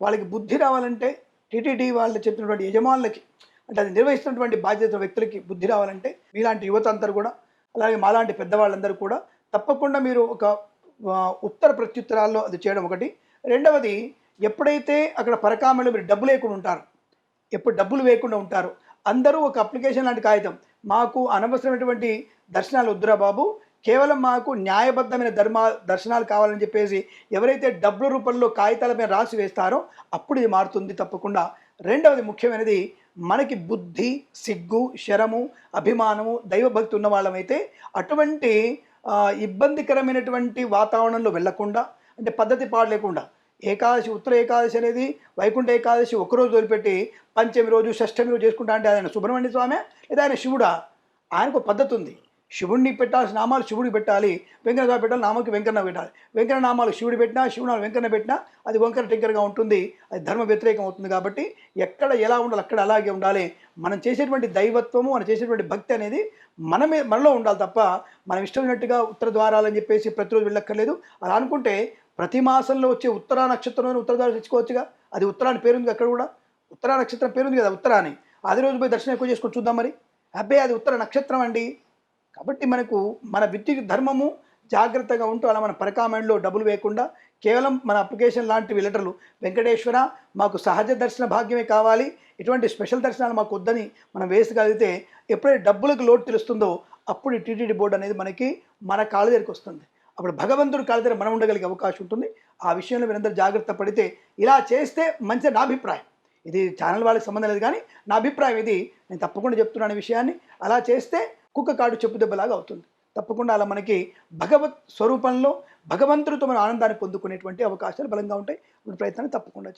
వాళ్ళకి బుద్ధి రావాలంటే టీటీడీ వాళ్ళు చెప్పినటువంటి యజమానులకి అంటే అది నిర్వహిస్తున్నటువంటి బాధ్యత వ్యక్తులకి బుద్ధి రావాలంటే మీలాంటి యువత అందరూ కూడా అలాగే మాలాంటి పెద్దవాళ్ళందరూ కూడా తప్పకుండా మీరు ఒక ఉత్తర ప్రత్యుత్తరాల్లో అది చేయడం ఒకటి. రెండవది ఎప్పుడైతే అక్కడ పరకామలో మీరు డబ్బులు లేకుండా ఉంటారు ఎప్పుడు డబ్బులు వేయకుండా ఉంటారు అందరూ ఒక అప్లికేషన్ లాంటి కాగితం మాకు అనవసరమైనటువంటి దర్శనాలు వద్దురా బాబు కేవలం మాకు న్యాయబద్ధమైన ధర్మ దర్శనాలు కావాలని చెప్పేసి ఎవరైతే డబ్బుల రూపంలో కాగితాల మీద రాసి వేస్తారో అప్పుడు ఇది మారుతుంది తప్పకుండా. రెండవది ముఖ్యమైనది మనకి బుద్ధి సిగ్గు శరము అభిమానము దైవభక్తి ఉన్న వాళ్ళమైతే అటువంటి ఇబ్బందికరమైనటువంటి వాతావరణంలో వెళ్ళకుండా అంటే పద్ధతి పాడలేకుండా ఏకాదశి ఉత్తర ఏకాదశి అనేది వైకుంఠ ఏకాదశి ఒకరోజు వదిలిపెట్టి పంచమి రోజు షష్టమి రోజు చేసుకుంటా అంటే ఆయన సుబ్రహ్మణ్య స్వామి లేదా ఆయన శివుడా? ఆయనకు ఒక పద్ధతి ఉంది. శివుడిని పెట్టాల్సిన నామాలు శివుడికి పెట్టాలి వెంకన్న పెట్టాలి నామకి వెంకన్న పెట్టాలి. వెంకన్న నామాలు శివుడు పెట్టినా శివుడు వెంకన్న పెట్టినా అది వంకర టింకరగా ఉంటుంది అది ధర్మ వ్యతిరేకం అవుతుంది కాబట్టి ఎక్కడ ఎలా ఉండాలి అక్కడ అలాగే ఉండాలి. మనం చేసేటువంటి దైవత్వము మనం చేసేటువంటి భక్తి అనేది మనమే మనలో ఉండాలి తప్ప మనం ఇష్టమైనట్టుగా ఉత్తర ద్వారాలని చెప్పేసి ప్రతిరోజు వెళ్ళక్కర్లేదు. అలా అనుకుంటే ప్రతి మాసంలో వచ్చే ఉత్తరా నక్షత్రంలో ఉత్తర ద్వారాలు తెచ్చుకోవచ్చుగా? అది ఉత్తరాని పేరుంది అక్కడ కూడా? ఉత్తరా నక్షత్రం పేరుంది కదా ఉత్తరాని. అది రోజు పోయి దర్శనం ఎక్కువ చేసుకొని చూద్దాం మరి. అబ్బే అది ఉత్తర నక్షత్రం అండి. కాబట్టి మనకు మన విద్యుత్ ధర్మము జాగ్రత్తగా ఉంటూ అలా మన పరకామణిలో డబ్బులు వేయకుండా కేవలం మన అప్లికేషన్ లాంటివి లెటర్లు వెంకటేశ్వర మాకు సహజ దర్శన భాగ్యమే కావాలి ఇటువంటి స్పెషల్ దర్శనాలు మాకు వద్దని మనం వేసగలిగితే ఎప్పుడైతే డబ్బులకు లోటు తెలుస్తుందో అప్పుడు టీటీడీ బోర్డు అనేది మనకి మన కాళ్ళ దగ్గరికి వస్తుంది. అప్పుడు భగవంతుడు కాళ్ళ దగ్గర మనం ఉండగలిగే అవకాశం ఉంటుంది. ఆ విషయంలో మీరందరూ జాగ్రత్త పడితే ఇలా చేస్తే మంచి నా అభిప్రాయం. ఇది ఛానల్ వాళ్ళకి సంబంధం లేదు కానీ నా అభిప్రాయం ఇది. నేను తప్పకుండా చెప్తున్నాను విషయాన్ని. అలా చేస్తే కుక్క కాడు చెప్పు దెబ్బలాగా అవుతుంది. తప్పకుండా అలా మనకి భగవత్ స్వరూపంలో భగవంతుడితో మన ఆనందాన్ని పొందుకునేటువంటి అవకాశాలు బలంగా ఉంటాయి. ప్రయత్నాన్ని తప్పకుండా